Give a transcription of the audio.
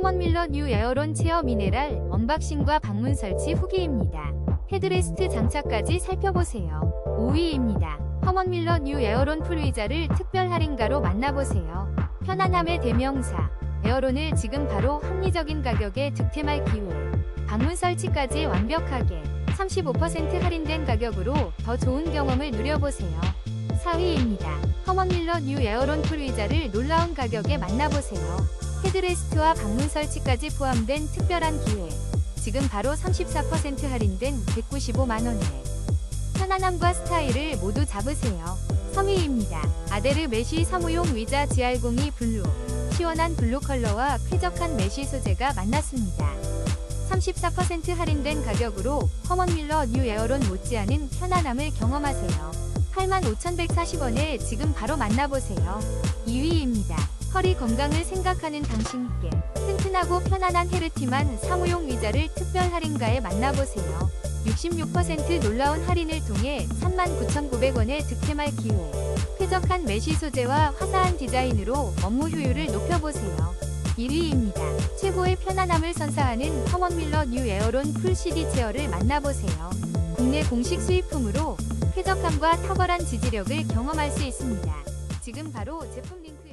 커먼밀러 뉴 에어론 체어 미네랄 언박싱과 방문 설치 후기입니다. 헤드레스트 장착까지 살펴보세요. 5위입니다. 커먼밀러 뉴 에어론 풀의자를 특별 할인가로 만나보세요. 편안함의 대명사. 에어론을 지금 바로 합리적인 가격에 득템할 기회. 방문 설치까지 완벽하게 35% 할인된 가격으로 더 좋은 경험을 누려보세요. 4위입니다. 커먼밀러 뉴 에어론 풀 의자를 놀라운 가격에 만나보세요. 헤드레스트와 방문 설치까지 포함된 특별한 기회. 지금 바로 34% 할인된 195만원에 편안함과 스타일을 모두 잡으세요. 3위입니다. 아데르 메쉬 사무용 의자 GR02 블루. 시원한 블루 컬러와 쾌적한 메쉬 소재가 만났습니다. 34% 할인된 가격으로 커먼밀러 뉴 에어론 못지않은 편안함을 경험하세요. 85,140원에 지금 바로 만나보세요. 2위입니다. 허리 건강을 생각하는 당신께 튼튼하고 편안한 헤르티만 사무용 의자를 특별 할인가에 만나보세요. 66% 놀라운 할인을 통해 39,900원에 득템할 기회. 쾌적한 메쉬 소재와 화사한 디자인으로 업무 효율을 높여보세요. 1위입니다. 최고의 편안함을 선사하는 커먼밀러 뉴 에어론 풀 CD 체어를 만나보세요. 국내 공식 수입품으로 쾌적함과 탁월한 지지력을 경험할 수 있습니다. 지금 바로 제품 링크